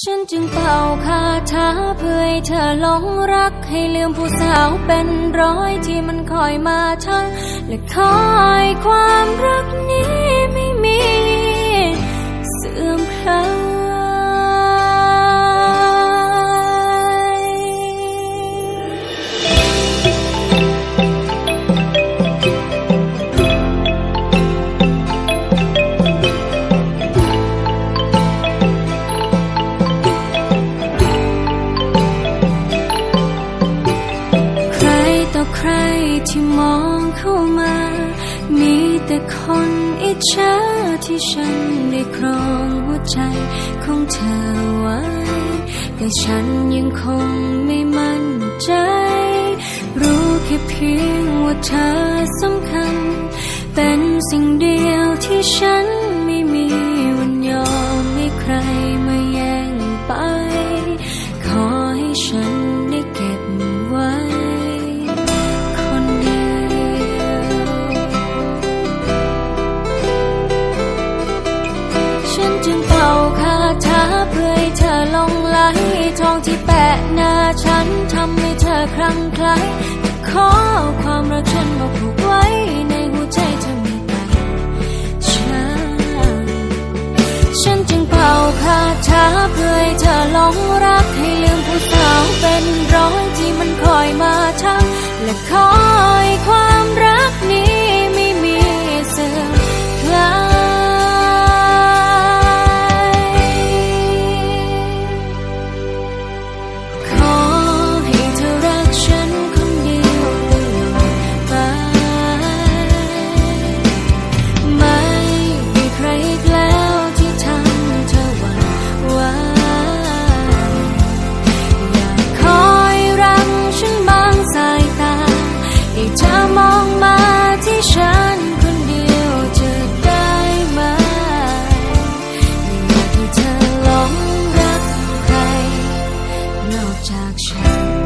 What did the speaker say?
ฉันจึงเป่าคาถาเพื่อให้เธอหลงรัก ให้ลืมผู้สาวเป็นร้อยที่มันคอยมาทักและคอยความรักนี้ ที่มองเข้ามา มีแต่คนอิจฉาที่ฉันได้ครองหัวใจของเธอไว้ แต่ฉันยังคงไม่มั่นใจ รู้แค่เพียงว่าเธอสำคัญ เป็นสิ่งเดียวที่ฉันไม่มี ฉันจึงเป่าคาถาเพื่อให้เธอหลงไหลทองที่แปะหน้าฉันทำให้เธอคลั่งไคล้ขอเอาความรักฉันมาผูกไว้ในหัวใจเธอไม่ไปช้าฉันจึงเป่าคาถาเพื่อให้เธอหลงรักให้ลืมผู้สาวเป็นร้อยที่มันคอยมาทักและคอ no objection.